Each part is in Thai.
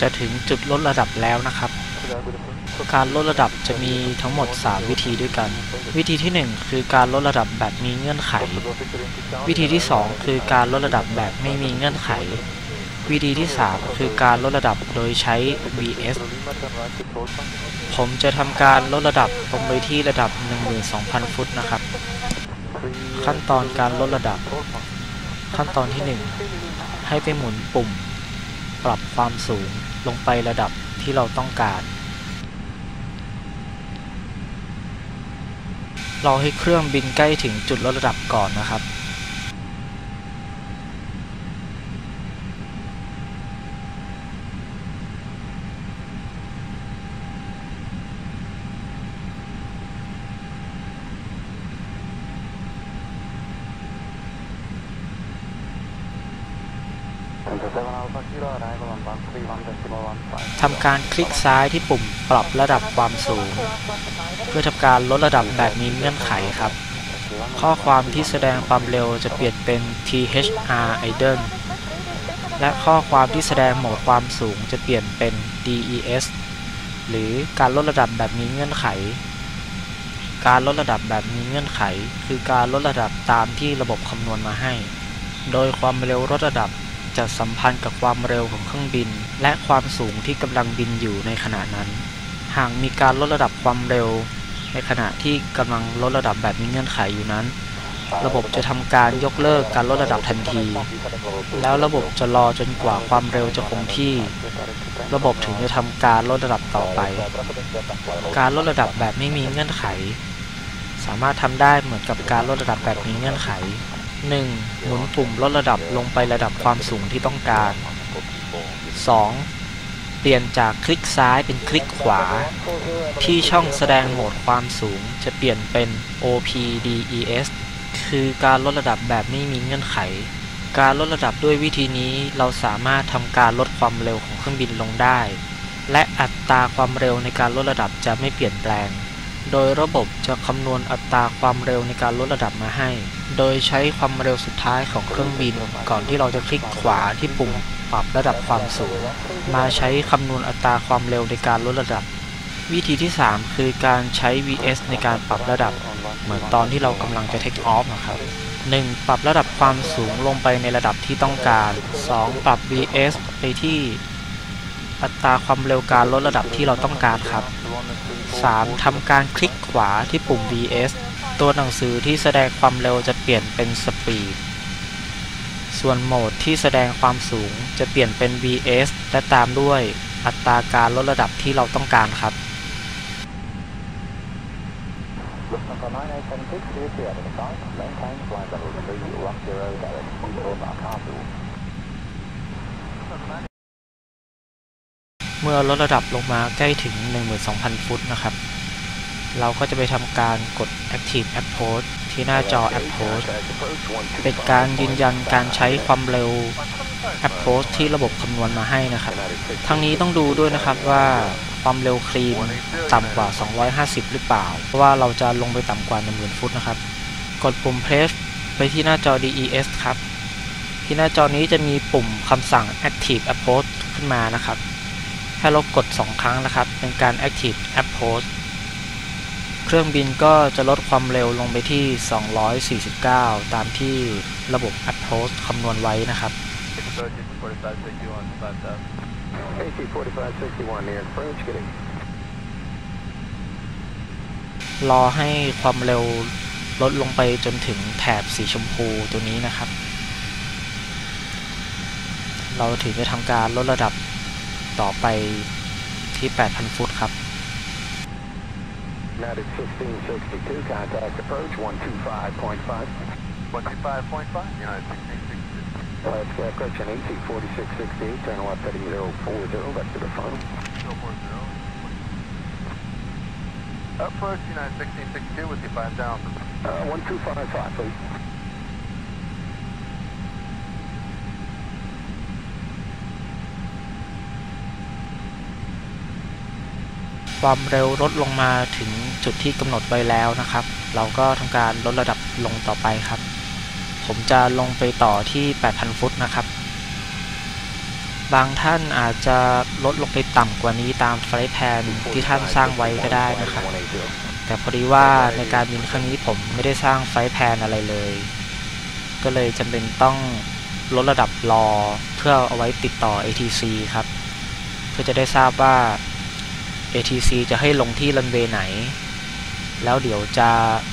จะถึงจุดลดระดับแล้วนะครับ การลดระดับจะมีทั้งหมด 3 วิธีด้วยกัน วิธีที่ 1 คือการลดระดับแบบมีเงื่อนไข วิธีที่ 2 คือการลดระดับแบบไม่มีเงื่อนไข วิธีที่ 3 คือการลดระดับโดยใช้ VS ผมจะทำการลดระดับลงไปที่ระดับ 12,000 ฟุตนะครับ ขั้นตอนการลดระดับ ขั้นตอนที่ 1 ให้ไปหมุนปุ่ม ปรับความสูงลงไประดับที่เราต้องการ รอให้เครื่องบินใกล้ถึงจุดลดระดับก่อนนะครับ ทำการคลิกซ้ายที่ปุ่มปรับระดับความสูง เพื่อทำการลดระดับแบบมีเงื่อนไขครับ ข้อความที่แสดงความเร็วจะเปลี่ยนเป็น THR idle และข้อความที่แสดงโหมดความสูงจะเปลี่ยนเป็น DES หรือการลดระดับแบบมีเงื่อนไข การลดระดับแบบมีเงื่อนไข คือการลดระดับตามที่ระบบคำนวณมาให้ โดยความเร็วลดระดับ จะสัมพันธ์กับความเร็วของเครื่องบิน และความสูงที่กำลังบินอยู่ในขณะนั้น หากมีการลดระดับความเร็ว ในขณะที่กำลังลดระดับแบบมีเงื่อนไขอยู่นั้น ระบบจะทำการยกเลิกการลดระดับทันที แล้วระบบจะรอจนกว่าความเร็วจะคงที่ ระบบถึงจะทำการลดระดับต่อไป การลดระดับแบบไม่มีเงื่อนไข สามารถทำได้เหมือนกับการลดระดับแบบมีเงื่อนไข 1. หมุนปุ่มลดระดับลงไประดับความสูงที่ต้องการ 2. เปลี่ยนจากคลิกซ้ายเป็นคลิกขวา ที่ช่องแสดงโหมดความสูงจะเปลี่ยนเป็น OPDES คือการลดระดับแบบไม่มีเงื่อนไข การลดระดับด้วยวิธีนี้เราสามารถทำการลดความเร็วของเครื่องบินลงได้ และอัตราความเร็วในการลดระดับจะไม่เปลี่ยนแปลง โดยระบบจะคำนวณอัตราความเร็วในการลดระดับมาให้ โดยใช้ความเร็วสุดท้ายของเครื่องบิน ก่อนที่เราจะคลิกขวาที่ปุ่มปรับระดับความสูง มาใช้คำนวณอัตราความเร็วในการลดระดับ วิธีที่ 3 คือการใช้ VS ในการปรับระดับ เหมือนตอนที่เรากำลังจะ take off นะครับ 1. ปรับระดับความสูงลงไปในระดับที่ต้องการ 2. ปรับ VS ไปที่ อัตราความเร็วการลดระดับที่เราต้องการครับ 3. ทำการคลิกขวาที่ปุ่ม VS ตัวหนังสือที่แสดงความเร็วจะเปลี่ยนเป็น Speed ส่วนโหมดที่แสดงความสูงจะเปลี่ยนเป็น VS และตามด้วยอัตราการลดระดับที่เราต้องการครับ เมื่อลดระดับลงมาใกล้ถึง 12,000 ฟุตนะครับ เราก็จะไปทำการกด Active Approach ที่หน้าจอ Approach เป็นการยืนยันการใช้ความเร็ว Approach ที่ระบบคำนวณมาให้นะครับ ทั้งนี้ต้องดูด้วยนะครับว่าความเร็วคลีนต่ำกว่า 250 หรือเปล่า เพราะว่าเราจะลงไปต่ำกว่า 10,000 ฟุตนะครับ กดปุ่ม Press ไปที่หน้าจอ DES ครับ ที่หน้าจอนี้จะมีปุ่มคำสั่ง Active Approach ขึ้นมานะครับ ให้เรากด 2 ครั้งนะครับ เป็นการ Active Approach เครื่องบินก็จะลดความเร็วลงไปที่ 249 ตามที่ระบบ Approach คำนวณไว้นะครับ รอให้ความเร็วลดลงไปจนถึงแถบสีชมพูตัวนี้นะครับ เราถึงจะทำการลดระดับ ต่อไปที่ 8,000 ฟุตครับ United 1662, contact approach 125.5. 125.5, United 1662. Alaska approach an AC 4668, turn left heading 040, back to the phone. 040. Approach United 1662 with the 5000. Uh, 1255, please. ความเร็วลดลงมาถึงจุดที่กำหนดไว้แล้วนะครับ เราก็ทำการลดระดับลงต่อไปครับ ผมจะลงไปต่อที่ 8,000 ฟุตนะครับ บางท่านอาจจะลดลงไปต่ำกว่านี้ตามไฟล์แพนที่ท่านสร้างไว้ก็ได้นะครับ แต่พอดีว่าในการบินครั้งนี้ผมไม่ได้สร้างไฟล์แพนอะไรเลย ก็เลยจำเป็นต้องลดระดับรอเพื่อเอาไว้ติดต่อ ATC ครับ เพื่อจะได้ทราบว่า ATC จะให้ลงที่รันเวย์ไหน แล้วเดี๋ยวจะ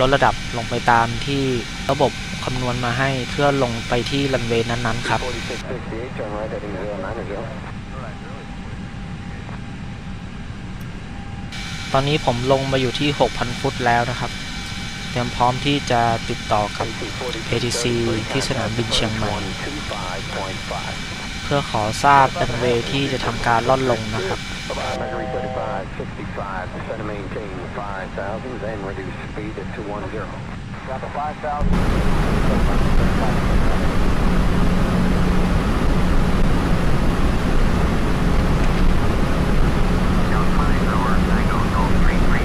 ลดระดับลงไปตามที่ระบบคำนวณมาให้เพื่อลงไปที่รันเวย์นั้นๆครับตอนนี้ผมลงมาอยู่ที่ 6,000 ฟุตแล้วนะครับ เตรียมพร้อมที่จะติดต่อกับ ATC ที่สนามบินเชียงใหม่ เพื่อขอทราบรันเวย์ที่จะทำการล่อนลงนะครับ Mercury 35, 65, descend and maintain 5000, then reduce speed to 210. Got the 5,000. John 5 hour, Tango Golf 331,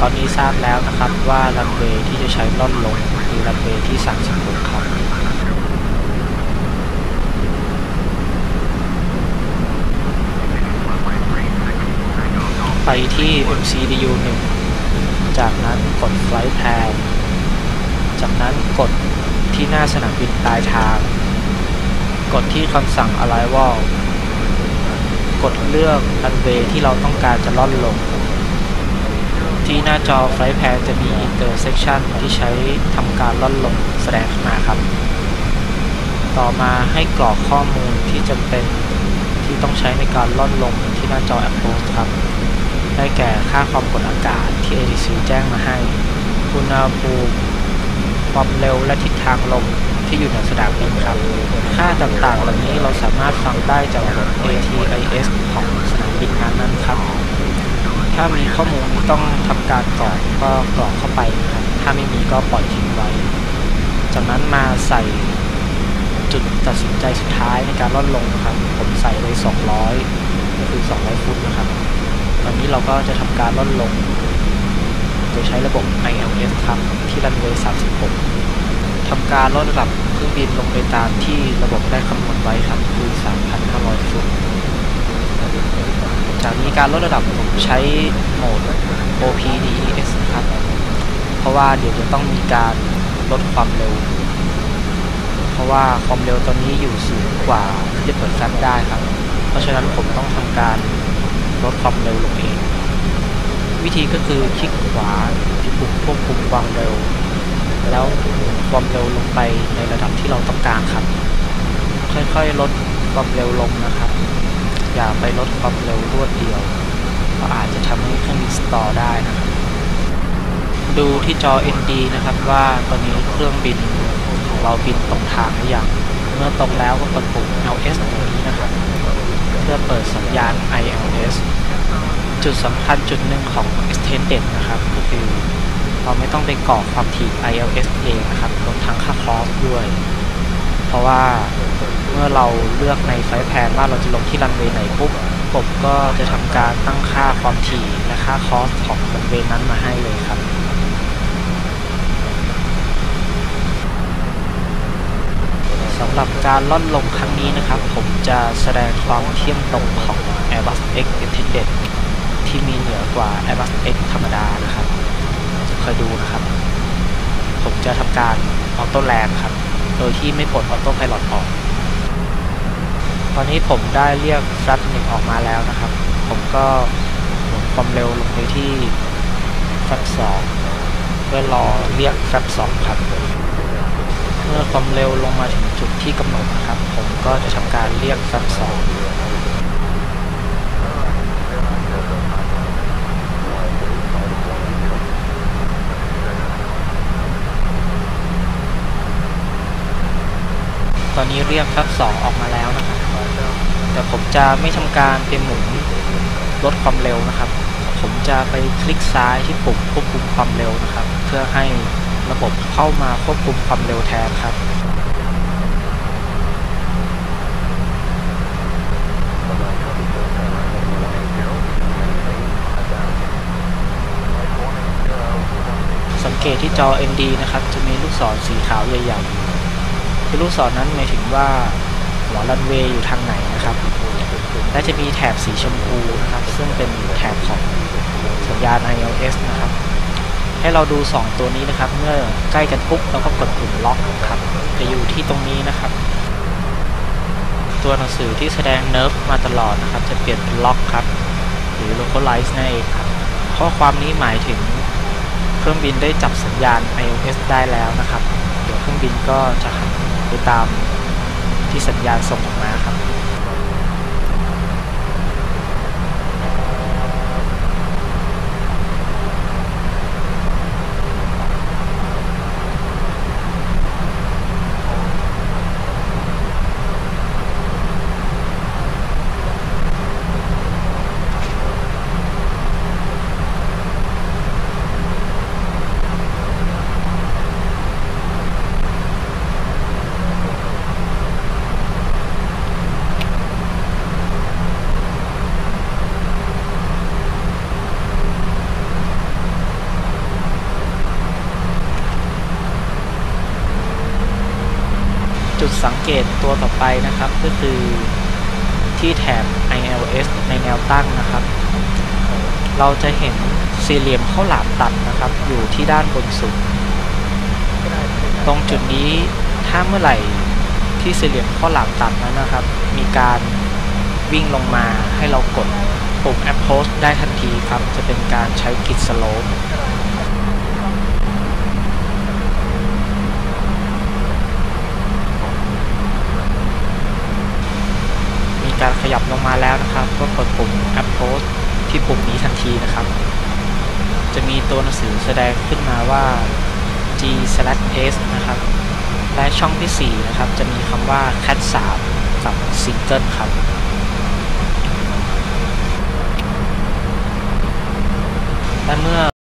ตอนนี้ทราบแล้วนะครับว่ารันเวย์ที่จะใช้ล่อนลงคือรันเวย์ที่ 36 ครับ ไปที่ MCDU 1 จากนั้นกด Flight Plan จากนั้นกดที่หน้าสนามบินปลายทาง กดที่คำสั่ง Arrival กดเลือกทันเวที่เราต้องการจะล่อนลง ที่หน้าจอ Flight Plan จะมี Intersection ที่ใช้ทำการล่อนลงแสดงขึ้นมาครับ ต่อมาให้กรอกข้อมูลที่จำเป็นที่ต้องใช้ในการล่อนลงที่หน้าจอ Approach ครับ ได้แก่ค่าความกดอากาศที่ ATC แจ้งมาให้ อุณหภูมิ ความเร็วและทิศทางลมที่อยู่เหนือสนามบินครับ ค่าต่างๆเหล่านี้เราสามารถฟังได้จากระบบ ATIS ของสนามบินนั้นๆครับ ถ้ามีข้อมูลที่ต้องทำการกรอกก็กรอกเข้าไปนะครับ ถ้าไม่มีก็ปล่อยทิ้งไว้ จากนั้นมาใส่จุดตัดสินใจสุดท้ายในการล่อนลงนะครับ ผมใส่ไว้200 ก็คือ 200 ฟุตนะครับ ตอนนี้เราก็จะทำการล่อนลง โดยใช้ระบบ ILS ครับที่รันเวย์ 36ทำการลดระดับเครื่องบินลงไปตามที่ระบบได้คำนวณไว้ครับคือ 3,500 ฟุต จากนี้การลดระดับผมใช้โหมด OPDES ครับ เพราะว่าเดี๋ยวจะต้องมีการลดความเร็ว เพราะว่าความเร็วตอนนี้อยู่สูงกว่าที่จะเปิดแฟลชได้ครับ เพราะฉะนั้นผมต้องทำการ ลดความเร็วลงเอง วิธีก็คือคลิกขวาที่ปุ่มควบคุมความเร็ว แล้วความเร็วลงไปในระดับที่เราต้องการครับ ค่อยๆลดความเร็วลงนะครับ อย่าไปลดความเร็วรวดเดียวเพราะอาจจะทำให้เครื่องบิสตอร์ได้นะครับดูที่จอ ND นะครับว่าตอนนี้เครื่องบินของเราบินตรงทางหรือยัง เมื่อตรงแล้วก็กดปุ่ม LS ตรงนี้นะครับ พื่อเปิดสัญญาณ ILS จุดสำคัญจุดหนึ่งของ Extended นะครับ ก็คือเราไม่ต้องไปกรอกความถี่ ILS เองนะครับรวมทั้งค่าคอสด้วย เพราะว่าเมื่อเราเลือกในไฟแพนว่าเราจะลงที่รันเวย์ไหนปุ๊บระบบก็จะทำการตั้งค่าความถี่และค่าคอสของรันเวย์นั้นมาให้เลยครับ สำหรับการล่อนลงครั้งนี้นะครับ ผมจะแสดงความเที่ยงตรงของ Airbus X Extended ที่มีเหนือกว่า Airbus X ธรรมดานะครับคอยดูนะครับ ผมจะทำการออโต้แลนครับ โดยที่ไม่ปลดออโต้ไพลอตออก ตอนนี้ผมได้เรียกฟลัตหนึ่งออกมาแล้วนะครับ ผมก็หมุนความเร็วลงไปที่ฟลัตสองเพื่อรอเรียกฟลัตสองครับ เมื่อความเร็วลงมาถึงจุดที่กำหนดนะครับ ผมก็จะทำการเรียกฟลัตสองตอนนี้เรียกฟลัตสองออกมาแล้วนะครับ แต่ผมจะไม่ทำการเป็นหมุนลดความเร็วนะครับ ผมจะไปคลิกซ้ายที่ปุ่มควบคุมความเร็วนะครับ เพื่อให้ ระบบเข้ามาควบคุมความเร็วแทนครับสังเกตที่จอ ND นะครับ จะมีลูกศรสีขาวใหญ่ๆเคือลูกศรนั้นหมายถึงว่าหัวรันเวย์อยู่ทางไหนนะครับ และจะมีแถบสีชมพูนะครับ ซึ่งเป็นแถบของสัญญาณ iOS นะครับ ให้เราดู 2 ตัวนี้นะครับ เมื่อใกล้กันปุ๊บเราก็กดปุ่มล็อกครับจะอยู่ที่ตรงนี้นะครับ ตัวหนังสือที่แสดง nerf มาตลอดนะครับ จะเปลี่ยนเป็นล็อกครับ หรือ localize นั่นเองครับ ข้อความนี้หมายถึงเครื่องบินได้จับสัญญาณ iOS ได้แล้วนะครับ เดี๋ยวเครื่องบินก็จะหันไปตามที่สัญญาณส่งออกมาครับ จุด สังเกตตัวต่อไปนะครับ ก็คือที่แถบ ILS ในแนวตั้งนะครับ เราจะเห็นสี่เหลี่ยมข้าวหลามตัดนะครับ อยู่ที่ด้านบนสุด ตรงจุดนี้ถ้าเมื่อไหร่ที่สี่เหลี่ยมข้าวหลามตัดนั้นนะครับ มีการวิ่งลงมาให้เรากดปุ่ม Approach ได้ทันทีครับ จะเป็นการใช้กิดสโลป การขยับลงมาแล้วนะครับ ก็กดปุ่ม approach ที่ปุ่มนี้ทันทีนะครับ จะมีตัวหนังสือแสดงขึ้นมาว่า g s นะครับ และช่องที่ 4 นะครับ จะมีคำว่า cat 3กับ single ครับและเมื่อ